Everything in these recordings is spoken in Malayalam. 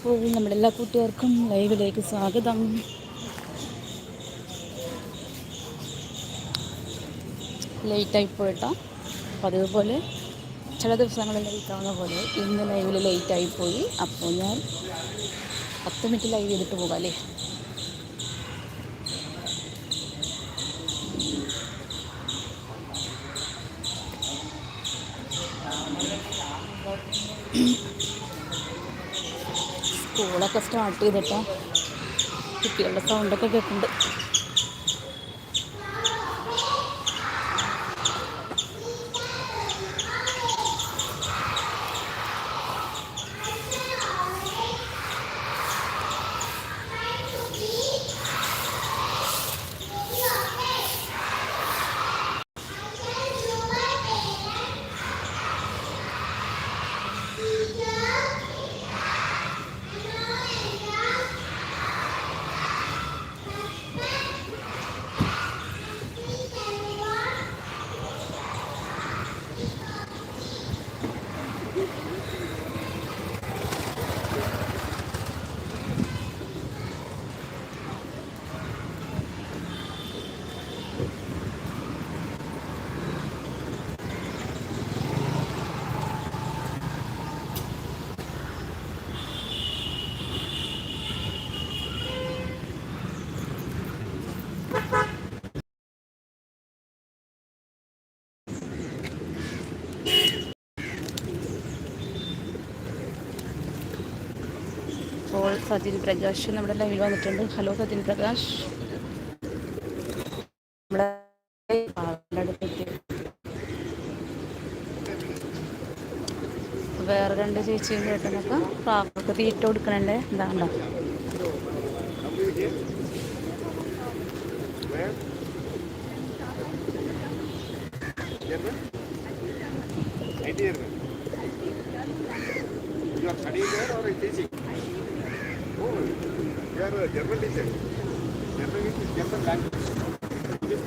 അപ്പോൾ നമ്മുടെ എല്ലാ കൂട്ടുകാർക്കും ലൈവിലേക്ക് സ്വാഗതം. ലേറ്റായി പോയിട്ടോ. അപ്പോൾ അതേപോലെ ചില ദിവസങ്ങളിൽ ലേറ്റ് ആവുന്ന പോലെ ഇന്ന് ലൈവിൽ ലേറ്റായി പോയി. അപ്പോൾ ഞാൻ പത്ത് മിനിറ്റ് ലൈവ് ചെയ്തിട്ട് പോകാം അല്ലേ? സ്കൂളൊക്കെ സ്റ്റാർട്ട് ചെയ്തിട്ട് കുട്ടികളുടെ സൗണ്ടൊക്കെ കേൾക്കുന്നുണ്ട്. അപ്പോൾ സജിൻ പ്രകാശ് നമ്മുടെ ലൈവിൽ വന്നിട്ടുണ്ട്. ഹലോ സജിൻ പ്രകാശ്. വേറെ രണ്ട് ചേച്ചിയും കേട്ടനൊക്കെ പ്രാവർക്ക് തീറ്റ കൊടുക്കണല്ലേ എന്താണ്ടോ You are studying there or teaching? Is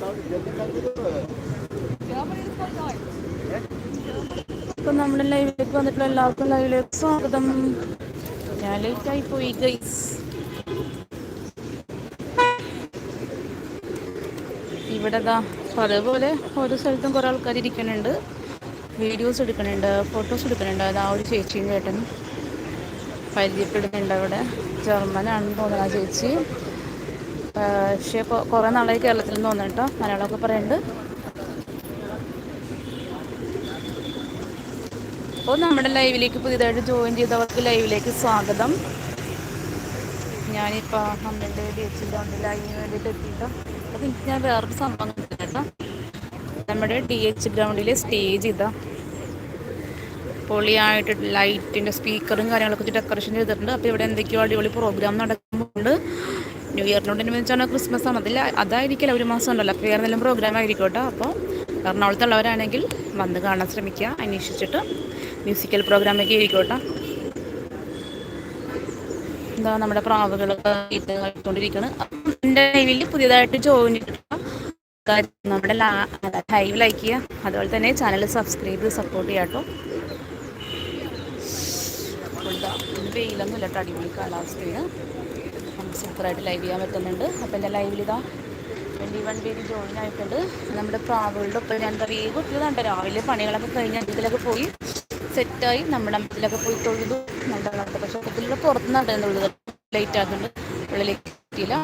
called German language or? ഇപ്പം നമ്മുടെ ലൈവിലേക്ക് വന്നിട്ടുള്ള എല്ലാവർക്കും ലൈവിലേക്ക് സ്വാഗതം. ഞാൻ ലേറ്റായി പോയി ഗൈസ് ഇവിടെ ഇതാ അതേപോലെ ഓരോ സ്ഥലത്തും കുറേ ആൾക്കാർ ഇരിക്കുന്നുണ്ട്. വീഡിയോസ് എടുക്കുന്നുണ്ട് ഫോട്ടോസ് എടുക്കുന്നുണ്ട്. ആ ഒരു ചേച്ചിയും ചേട്ടനും പരിചയപ്പെടുന്നുണ്ട് അവിടെ. ജർമ്മനാണെന്ന് തോന്നുന്നു ആ ചേച്ചി. പക്ഷേ ഇപ്പോൾ കുറേ നാളായി കേരളത്തിൽ നിന്ന് തോന്നുന്നു കേട്ടോ. മലയാളമൊക്കെ പറയുന്നുണ്ട് അപ്പോൾ നമ്മുടെ ലൈവിലേക്ക് പുതിയതായിട്ട് ജോയിൻ ചെയ്തവർക്ക് ലൈവിലേക്ക് സ്വാഗതം. ഞാനിപ്പോൾ അമ്മേന്റെ ഡി അമ്മ ലൈവിന് വേണ്ടിയിട്ട് എത്തിയിട്ടോ. അപ്പോൾ എനിക്ക് ഞാൻ വേറൊരു സംഭവം കേട്ടോ. നമ്മുടെ ഡി എച്ച് ഗ്രൗണ്ടിൽ സ്റ്റേജ് ഇതാ. പൊളിയായിട്ട് ലൈറ്റിന്റെ സ്പീക്കറും കാര്യങ്ങളൊക്കെ വെച്ച് ഡെക്കറേഷൻ ചെയ്തിട്ടുണ്ട്. അപ്പോൾ ഇവിടെ എന്തൊക്കെയോ അടിപൊളി പ്രോഗ്രാം നടക്കുന്നുണ്ട്. ന്യൂ ഇയറിനോടനുബന്ധിച്ചാണ് ക്രിസ്മസ് ആണ്. അതിൽ അതായിരിക്കില്ല ഒരു മാസം ഉണ്ടല്ലോ. അപ്പോൾ വേറെ പ്രോഗ്രാം ആയിരിക്കും അപ്പോൾ എറണാകുളത്തുള്ളവരാണെങ്കിൽ വന്ന് കാണാൻ ശ്രമിക്കുക. അന്വേഷിച്ചിട്ട് മ്യൂസിക്കൽ പ്രോഗ്രാമൊക്കെ ആയിരിക്കും എന്താ നമ്മുടെ പ്രാവുകൾ ഇത് എന്റെ ലൈവിൽ പുതിയതായിട്ട് ജോയിൻ ചെയ്തിട്ടുള്ള നമ്മുടെ ലൈവ് ലൈക്ക് ചെയ്യുക. അതുപോലെ തന്നെ ചാനൽ സബ്സ്ക്രൈബ് സപ്പോർട്ട് ചെയ്യാം അപ്പോൾ ഇതാ ഇന്ന് വെയിലൊന്നും ഇല്ല അടിപൊളി കാലാവസ്ഥയാണ് നമുക്ക് സൂപ്പറായിട്ട് ലൈവ് ചെയ്യാൻ പറ്റുന്നുണ്ട്. അപ്പോൾ എന്റെ ലൈവിൽ ഇതാ ട്വന്റി വൺ പേര് ജോയിൻ ആയിട്ടുണ്ട്. നമ്മുടെ പ്രാവുകളുടെ ഒപ്പം ഞാൻ എന്താ വേഗം ഒത്തിയതുണ്ട് രാവിലെ പണികളൊക്കെ കഴിഞ്ഞ് അഞ്ചിലൊക്കെ പോയി സെറ്റായി നമ്മുടെ അമ്പലത്തിലൊക്കെ പോയി തൊഴുതു. നമ്മുടെ വളർത്ത പക്ഷേ ഇതിലൂടെ പുറത്ത് നടന്നുള്ളത് ലേറ്റ് ആകുന്നുണ്ട് ഉള്ളിലേക്ക് എത്തിയില്ല.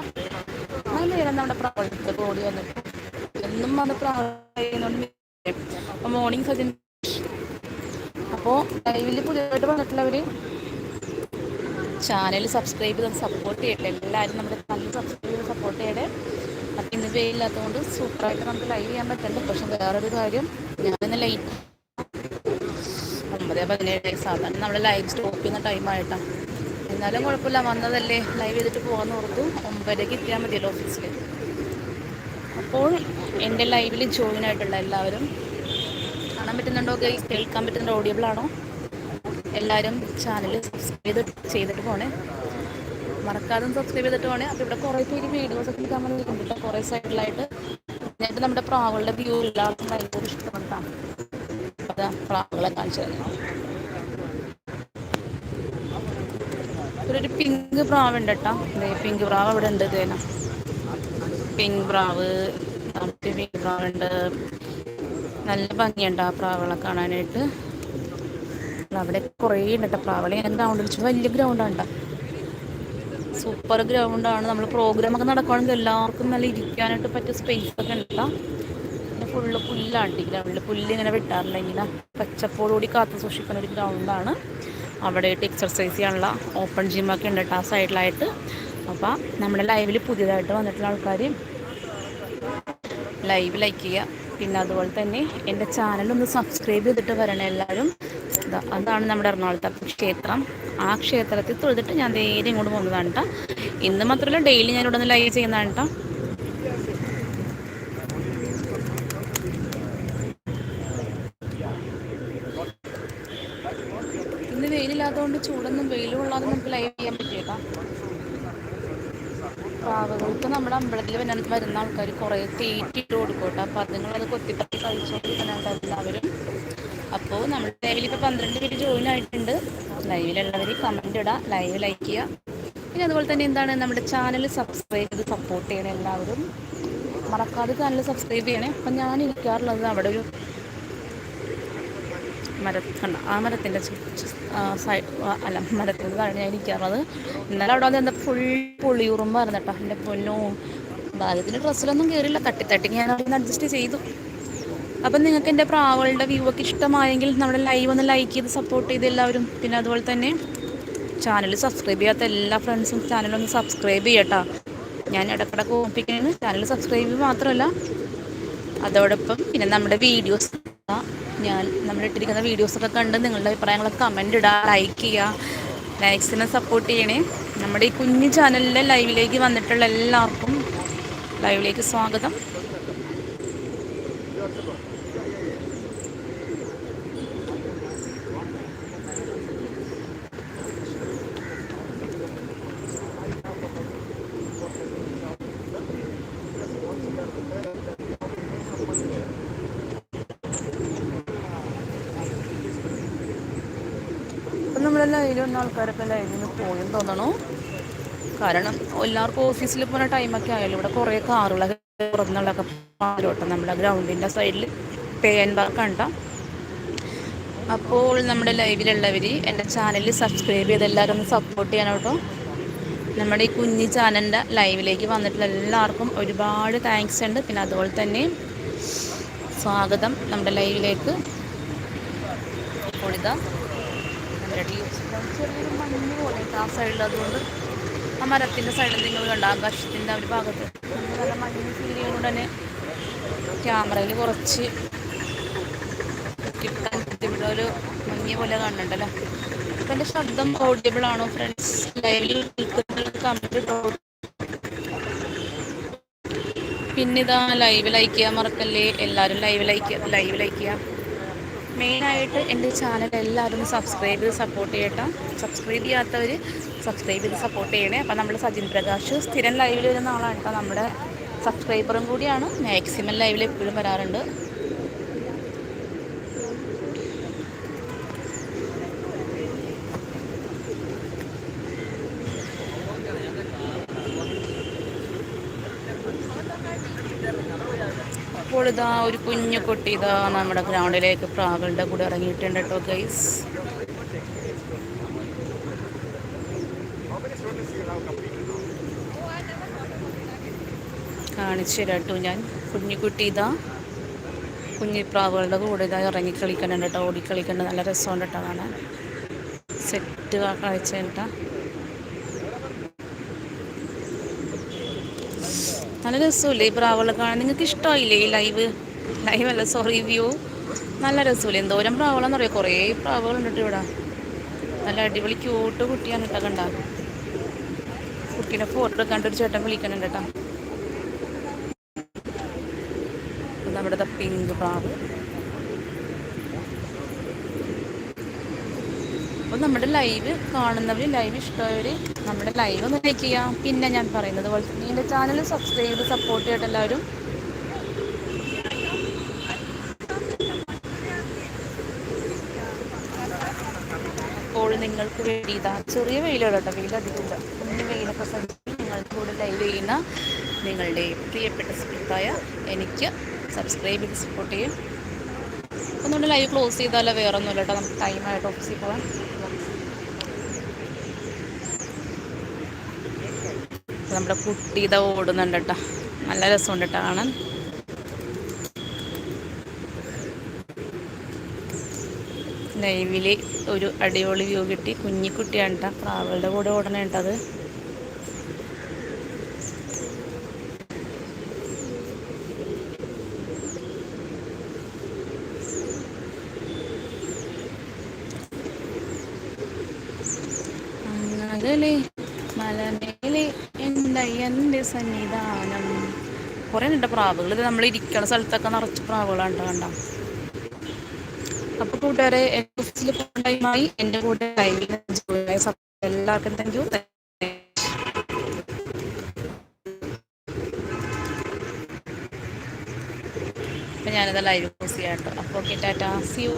നല്ല നേരം നമ്മുടെ പ്രാവളത്തെ ഓടി വന്നിട്ട് എന്നും വന്ന് പ്രാവുകൊണ്ട് അപ്പോൾ മോർണിംഗ് സജൻ അപ്പോൾ ലൈവിൽ പുതിയതായിട്ട് വന്നിട്ടുള്ളവർ ചാനൽ സബ്സ്ക്രൈബ് ചെയ്ത് സപ്പോർട്ട് ചെയ്യട്ടെ. എല്ലാവരും നമ്മുടെ ചാനൽ സബ്സ്ക്രൈബ് ചെയ്ത് സപ്പോർട്ട് ചെയ്യട്ടെ. അപ്പം ഇന്ന് വെയിലില്ലാത്തതുകൊണ്ട് സൂപ്പറായിട്ട് നമുക്ക് ലൈവ് ചെയ്യാൻ പറ്റുന്നുണ്ട്. പക്ഷെ വേറൊരു കാര്യം ഞാനിന്ന് ലൈറ്റ് ഒമ്പത് പതിനേഴ് സാധാരണ നമ്മൾ ലൈവ് സ്റ്റോപ്പ് ചെയ്യുന്ന ടൈമായിട്ടാണ് എന്നാലും കുഴപ്പമില്ല വന്നതല്ലേ. ലൈവ് ചെയ്തിട്ട് പോകാമെന്ന് ഓർത്തു ഒമ്പതരയ്ക്ക് എത്തിയാൽ മതിയല്ലോ ഓഫീസിൽ അപ്പോൾ എന്റെ ലൈവിൽ ജോയിൻ ആയിട്ടുള്ള എല്ലാവരും കാണാൻ പറ്റുന്നുണ്ടോ കേൾക്കാൻ പറ്റുന്നുണ്ടോ? ഓഡിയബിൾ ആണോ? എല്ലാവരും ചാനൽ സബ്സ്ക്രൈബ് ചെയ്തിട്ട് പോണേ. മറക്കാതെ സബ്സ്ക്രൈബ് ചെയ്തിട്ട് പോണേ. അപ്പോൾ ഇവിടെ കുറേ പേര് വീഡിയോസ് ഒക്കെ കമന്റ് നിൽക്കുന്നുണ്ട് കുറേ സൈഡിലായിട്ട് മെയിനായിട്ട് നമ്മുടെ പ്രാവുകളുടെ വ്യൂ എല്ലാവർക്കും ഭയങ്കര ഇഷ്ടപ്പെട്ടാണ് അതാ പ്രാവുകളെ കാണിച്ചു തരാം ഇവിടെ ഒരു പിങ്ക് പ്രാവ് ഉണ്ട് കേട്ടോ പിങ്ക് പ്രാവ് അവിടെ ഉണ്ട് ഇതേന പിങ്ക് പ്രാവ് പിങ്ക് പ്രാവ് ഉണ്ട്. നല്ല ഭംഗിയുണ്ട് ആ പ്രാവുകളെ കാണാനായിട്ട്. അവിടെ കുറേ ഉണ്ട് കേട്ടോ അവിടെ ഞാൻ ഗ്രൗണ്ടിൽ വലിയ ഗ്രൗണ്ടാണ് സൂപ്പർ ഗ്രൗണ്ടാണ് നമ്മൾ പ്രോഗ്രാം ഒക്കെ നടക്കുകയാണെങ്കിൽ എല്ലാവർക്കും നല്ല ഇരിക്കാനായിട്ട് പറ്റിയ സ്പേസ് ഒക്കെ ഉണ്ട് പിന്നെ ഫുള്ള് പുല്ലാണ് ഗ്രൗണ്ടിൽ പുല്ല് ഇങ്ങനെ വിട്ടാറില്ല. ഇങ്ങനെ പച്ചപ്പോടുകൂടി കാത്തു സൂക്ഷിക്കുന്ന ഒരു ഗ്രൗണ്ടാണ് അവിടെയായിട്ട് എക്സർസൈസ് ചെയ്യാനുള്ള ഓപ്പൺ ജിമ്മൊക്കെ ഉണ്ട് കേട്ടോ ആ സൈഡിലായിട്ട് അപ്പോൾ നമ്മുടെ ലൈവിൽ പുതിയതായിട്ട് വന്നിട്ടുള്ള ആൾക്കാർ ലൈവ് ലൈക്ക് ചെയ്യുക. പിന്നെ അതുപോലെ തന്നെ എന്റെ ചാനലൊന്ന് സബ്സ്ക്രൈബ് ചെയ്തിട്ട് വരണേ എല്ലാവരും അതാണ് നമ്മുടെ എറണാകുളത്തെ ക്ഷേത്രം. ആ ക്ഷേത്രത്തിൽ തൊഴുതിട്ട് ഞാൻ നേരെ ഇങ്ങോട്ട് പോകുന്നതാണ് കേട്ടോ ഇന്ന് മാത്രമല്ല ഡെയിലി ഞാൻ ഇവിടെ നിന്ന് ലൈവ് ചെയ്യുന്നതാണ് കേട്ടോ ഇന്ന് വെയിലില്ലാത്തതുകൊണ്ട് ചൂടൊന്നും വെയിലും കൊള്ളാതെ നമുക്ക് ലൈവ് ചെയ്യാൻ പറ്റിയേക്കാം പ്രാവുകൾക്ക് നമ്മുടെ അമ്പലത്തിൽ വരുന്ന വരുന്ന ആൾക്കാർ കുറേ തീറ്റിട്ട് കൊടുക്കും കേട്ടോ അപ്പോൾ അതുങ്ങളത് കൊത്തിപ്പറ്റി കഴിച്ചുകൊണ്ടിരിക്കുന്നുണ്ട് എല്ലാവരും. അപ്പോൾ നമ്മുടെ ലൈവിൽ ഇപ്പോൾ പന്ത്രണ്ട് പേര് ജോയിൻ ആയിട്ടുണ്ട്. ലൈവിലുള്ളവർ കമന്റ് ഇടുക ലൈവ് ലൈക്ക് ചെയ്യുക പിന്നെ അതുപോലെ തന്നെ എന്താണ് നമ്മുടെ ചാനൽ സബ്സ്ക്രൈബ് ചെയ്ത് സപ്പോർട്ട് ചെയ്യണം എല്ലാവരും. മറക്കാതെ ചാനൽ സബ്സ്ക്രൈബ് ചെയ്യണേ. അപ്പം ഞാൻ ഇരിക്കാറുള്ളത് അവിടെ ഒരു മരം ആ മരത്തിന്റെ അല്ല മരത്തിന്റെ താഴെ ഞാൻ ഇരിക്കാറുള്ളത്. ഇന്നലെ അവിടെ വന്ന് എന്താ ഫുൾ പൊളിയുറുമ്പായിരുന്നു കേട്ടോ. എന്റെ പൊന്നോ. ഭാഗ്യത്തിന്റെ ഡ്രസ്സിലൊന്നും കയറില്ല തട്ടി തട്ടി ഞാൻ അഡ്ജസ്റ്റ് ചെയ്തു. അപ്പം നിങ്ങൾക്ക് എന്റെ പ്രാവുകളുടെ വ്യൂ ഒക്കെ ഇഷ്ടമായെങ്കിൽ നമ്മുടെ ലൈവ് ഒന്ന് ലൈക്ക് ചെയ്ത് സപ്പോർട്ട് ചെയ്ത് എല്ലാവരും. പിന്നെ അതുപോലെ തന്നെ ചാനൽ സബ്സ്ക്രൈബ് ചെയ്യാത്ത എല്ലാ ഫ്രണ്ട്സും ചാനലൊന്ന് സബ്സ്ക്രൈബ് ചെയ്യട്ടോ. ഞാൻ ഇടക്കിടക്ക് ഓർപ്പിക്കുന്നത് ചാനൽ സബ്സ്ക്രൈബ് മാത്രമല്ല അതോടൊപ്പം പിന്നെ നമ്മുടെ വീഡിയോസ് ഞാൻ നമ്മൾ ഇട്ടിരിക്കുന്ന വീഡിയോസൊക്കെ കണ്ട് നിങ്ങളുടെ അഭിപ്രായങ്ങളൊക്കെ കമന്റ് ഇടുക ലൈക്ക് ചെയ്യുക മാക്സിമം സപ്പോർട്ട് ചെയ്യണേ. നമ്മുടെ ഈ കുഞ്ഞു ചാനലിലെ ലൈവിലേക്ക് വന്നിട്ടുള്ള എല്ലാവർക്കും ലൈവിലേക്ക് സ്വാഗതം. ഇപ്പം നമ്മുടെ ആൾക്കാരൊക്കെ ലൈനിന് പോയെന്ന് തോന്നണു. കാരണം എല്ലാവർക്കും ഓഫീസിൽ പോകുന്ന ടൈമൊക്കെ ആയാലും ഇവിടെ കുറേ കാറുകളൊക്കെ തുറന്നുള്ളതൊക്കെ പാലോട്ടം നമ്മുടെ ഗ്രൗണ്ടിന്റെ സൈഡിൽ പേൻ കണ്ട. അപ്പോൾ നമ്മുടെ ലൈവിലുള്ളവർ എന്റെ ചാനൽ സബ്സ്ക്രൈബ് ചെയ്ത് എല്ലാവരും ഒന്ന് സപ്പോർട്ട് ചെയ്യണം കേട്ടോ. നമ്മുടെ ഈ കുഞ്ഞി ചാനലിന്റെ ലൈവിലേക്ക് വന്നിട്ടുള്ള എല്ലാവർക്കും ഒരുപാട് താങ്ക്സ് ഉണ്ട്. പിന്നെ അതുപോലെ തന്നെ സ്വാഗതം നമ്മുടെ ലൈവിലേക്ക് അപ്പോൾ നമ്മുടെ ചെറിയൊരു മഞ്ഞ് പോലെ ആ സൈഡിൽ ആ മരത്തിന്റെ സൈഡിൽ നിങ്ങൾ കണ്ട? ആകാശത്തിന്റെ ഒരു ഭാഗത്ത്. നല്ല മഞ്ഞ് ഫീൽ ചെയ്യുന്നതുകൊണ്ട് തന്നെ ക്യാമറയിൽ കുറച്ച് ഒരു മഞ്ഞ് പോലെ കാണുന്നുണ്ടല്ലോ? അപ്പം എന്റെ ശബ്ദം ഓഡിയബിൾ ആണോ ഫ്രണ്ട്സ് ലൈവിൽ കമ്പ്യൂട്ടർ പിന്നെ ഇതാ ലൈവ് ലൈക്ക് ചെയ്യാൻ മറക്കല്ലേ? എല്ലാവരും ലൈവ് ലൈക്ക് ലൈവ് ലൈക്ക് ചെയ്യാം. മെയിനായിട്ട് എന്റെ ചാനൽ എല്ലാവരും സബ്സ്ക്രൈബ് ചെയ്ത് സപ്പോർട്ട് ചെയ്യട്ടോ. സബ്സ്ക്രൈബ് ചെയ്യാത്തവർ സബ്സ്ക്രൈബ് ചെയ്ത് സപ്പോർട്ട് ചെയ്യണേ. അപ്പം നമ്മൾ സജിൻ പ്രകാശ് സ്ഥിരം ലൈവിൽ വരുന്ന ആളാണ് കേട്ടോ. നമ്മുടെ സബ്സ്ക്രൈബറും കൂടിയാണ്. മാക്സിമം ലൈവിൽ എപ്പോഴും വരാറുണ്ട്. ഇതാ ഒരു കുഞ്ഞു കുട്ടി ഇതാ നമ്മുടെ ഗ്രൗണ്ടിലേക്ക് പ്രാകളുടെ കൂടെ ഇറങ്ങിയിട്ടുണ്ട് കേട്ടോ ഗൈസ് കാണിച്ചു തരാട്ടോ ഞാൻ. കുഞ്ഞിക്കുട്ടി ഇതാ കുഞ്ഞിപ്രാവുകളുടെ കൂടെ ഇതാ ഇറങ്ങി കളിക്കണുണ്ട് കേട്ടോ ഓടി കളിക്കുന്നുണ്ട് നല്ല രസമുണ്ട് കേട്ടോ കാണാൻ. സെറ്റ് കാഴ്ച കേട്ടോ. നല്ല രസമില്ലേ ഈ പ്രാവുകളെ കാണാൻ? നിങ്ങൾക്ക് ഇഷ്ടമായില്ലേ ഈ ലൈവ്? ലൈവ് അല്ല സോറി വ്യൂ നല്ല രസമില്ലേ? എന്തോരം പ്രാവുകളെന്ന് പറയാം കുറേ പ്രാവുകളുണ്ട് കേട്ടോ ഇവിടെ. നല്ല അടിപൊളി ക്യൂട്ട് കുട്ടിയാണ് കേട്ടോ കണ്ട. കുട്ടീനെ ഫോട്ടോ എടുക്കാണ്ട് ഒരു ചേട്ടൻ വിളിക്കണുണ്ട് കേട്ടോ. നമ്മുടെ പിങ്ക് പ്രാവ്. അപ്പോൾ നമ്മുടെ ലൈവ് കാണുന്നവർ ലൈവ് ഇഷ്ടമായവർ നമ്മുടെ ലൈവ് ഒന്ന് ലൈക്ക് ചെയ്യാം. പിന്നെ ഞാൻ പറയുന്നത് പോലെ തന്നെ എന്റെ ചാനൽ സബ്സ്ക്രൈബ് ചെയ്ത് സപ്പോർട്ട് ചെയ്തിട്ട് എല്ലാവരും. അപ്പോൾ നിങ്ങൾക്ക് വേണ്ടി ഇതാ ചെറിയ വെയിലാണ് കേട്ടോ. വെയിലധികമില്ല കുഞ്ഞു വെയിലൊക്കെ സഹിച്ച് നിങ്ങൾക്ക് കൂടെ ലൈവ് ചെയ്യുന്ന നിങ്ങളുടെ പ്രിയപ്പെട്ട സുഹൃത്തായ എനിക്ക് സബ്സ്ക്രൈബ് ചെയ്ത് സപ്പോർട്ട് ചെയ്യും. ഒന്നുകൊണ്ട് ലൈവ് ക്ലോസ് ചെയ്താലോ? വേറൊന്നുമില്ല കേട്ടോ. നമുക്ക് ടൈമായിട്ട് ഓഫീസിൽ പോകാൻ നമ്മുടെ കുട്ടി ഇതാ ഓടുന്നുണ്ട് കേട്ടോ നല്ല രസമുണ്ട് കേട്ടോ കാണാൻ. ലൈവിൽ ഒരു അടിപൊളി വ്യൂ കിട്ടി. കുഞ്ഞിക്കുട്ടിയാണ് കേട്ടോ പ്രാവുകളുടെ കൂടെ ഓടണേ കേട്ടത് അങ്ങകലെ കുറേ ഉണ്ട് പ്രാവുകൾ. ഇത് നമ്മൾ ഇരിക്കുന്ന സ്ഥലത്തൊക്കെ നിറച്ച് പ്രാവുകളാണ് കണ്ട. അപ്പോൾ കൂട്ടുകാരെ എന്റെ ഓഫീസിൽ പോകുന്ന ടൈമായി എന്റെ കൂടെ എല്ലാവർക്കും താങ്ക് യു അപ്പം ഞാനിത് ലൈവ് ചെയ്യാം കേട്ടോ അപ്പോൾ ഓക്കെ ടാറ്റാ. C U